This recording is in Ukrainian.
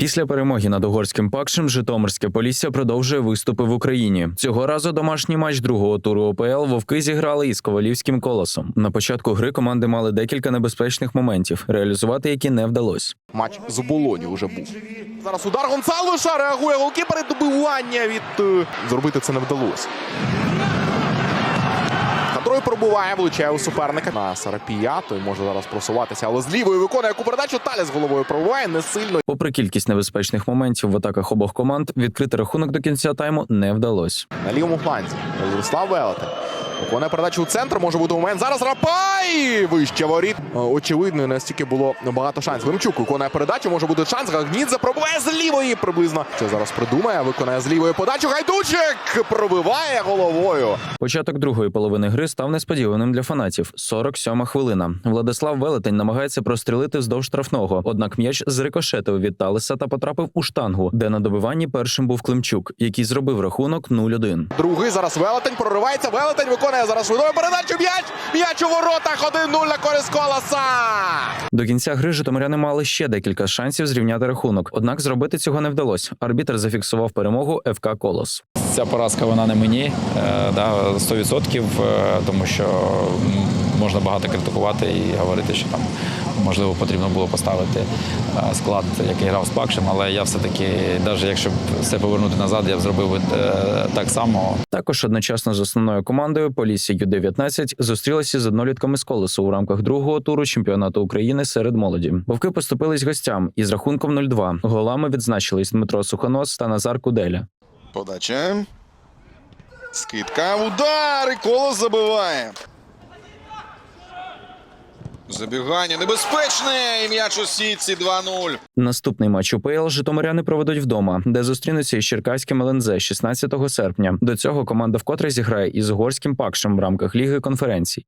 Після перемоги над угорським пакшем Житомирське Полісся продовжує виступи в Україні. Цього разу домашній матч другого туру ОПЛ вовки зіграли із ковалівським колосом. На початку гри команди мали декілька небезпечних моментів, реалізувати які не вдалося. Матч з оболоні вже був. Зараз удар Гонсалвеша реагує голкіпер добивання від е, зробити це не вдалося. Контроль пробуває, влучає у суперника на Сарапія. Той може зараз просуватися, але з лівою виконує яку передачу. Таля з головою пробуває не сильно. Попри кількість небезпечних моментів в атаках обох команд, відкрити рахунок до кінця тайму не вдалося. На лівому фланзі. Владислав Велетин. Виконує передачу у центр. Може бути момент. Зараз Рапай! Вище воріт. Е, Очевидно, настільки було багато шансів. Лемчук виконує передачу. Може бути шанс. Гагнідзе пробиває з лівої приблизно. Що зараз придумає? Виконує з лівої подачу. Гайдучик пробиває головою. Початок другої половини гри став несподіваним для фанатів. 47 хвилина. Владислав Велетень намагається прострілити вздовж штрафного. Однак м'яч зрикошетив від Талеса та потрапив у штангу, де на добиванні першим був Климчук, який зробив рахунок 0-1. Другий зараз Велетень проривається. Велетень виконує зараз швидкою передачу. М'яч! М'яч у воротах. 1-0 на користь колоса. До кінця гри житомиряни мали ще декілька шансів зрівняти рахунок. Однак зробити цього не вдалося. Арбітер зафіксував перемогу ФК Колос. Ця поразка вона не мені, е, да, 100%, е, тому що можна багато критикувати і говорити, що там можливо потрібно було поставити е, склад, який грав з Пакшем, але я все-таки, навіть якщо б все повернути назад, я б зробив би, так само. Також одночасно з основною командою Полісся Ю-19 зустрілися з однолітками з колесу у рамках другого туру чемпіонату України серед молоді. Вовки поступились гостям із рахунком 0-2. Голами відзначились Дмитро Сухонос та Назар Куделя. Подача. Скидка. Удар. І колос забиває. Забігання небезпечне. І м'яч у сітці 2-0. Наступний матч УПЛ Житомиряни проведуть вдома, де зустрінуться із Черкаським ЛНЗ 16 серпня. До цього команда вкотре зіграє із угорським пакшем в рамках ліги конференцій.